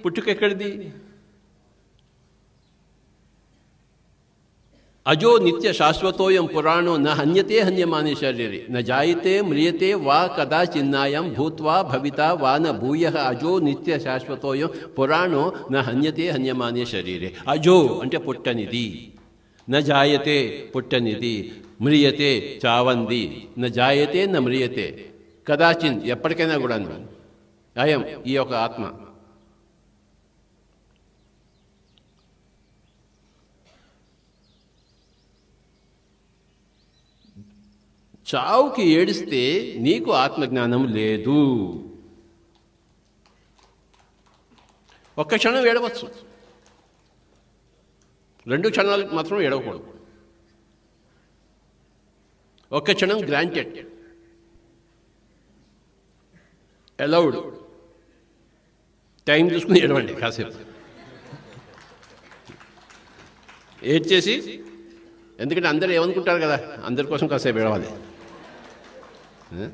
పుట్టుక ఎక్కడిది అజో నిత్య శాశ్వతోయం పురాణో న హన్యతే హన్యమానే శరీరే న జాయతే మ్రియతే వా కదా చిన్నాయం భూత్వా భవిత వా న భూయ అజో నిత్య శాశ్వతోయం పురాణో న హన్యతే హన్యమానే శరీరే అజో అంటే పుట్టనిది న జాయతే పుట్టనిది మ్రియతే చావంది న జాయతే న మ్రియతే కదాచిన్ ఎప్పటికైనా కూడా అయం ఈ యొక్క ఆత్మ చావుకి ఏడిస్తే నీకు ఆత్మజ్ఞానం లేదు. ఒక్క క్షణం ఏడవచ్చు. రెండు క్షణాలు మాత్రం ఏడవకూడదు. ఒక్క క్షణం గ్రాంటెడ్ అలౌడ్ టైం చూసుకుని ఏడవండి కాసేపు. ఏడ్చేసి ఎందుకంటే అందరూ ఏమనుకుంటారు కదా? అందరి కోసం కాసేపు ఏడవాలి. 嗯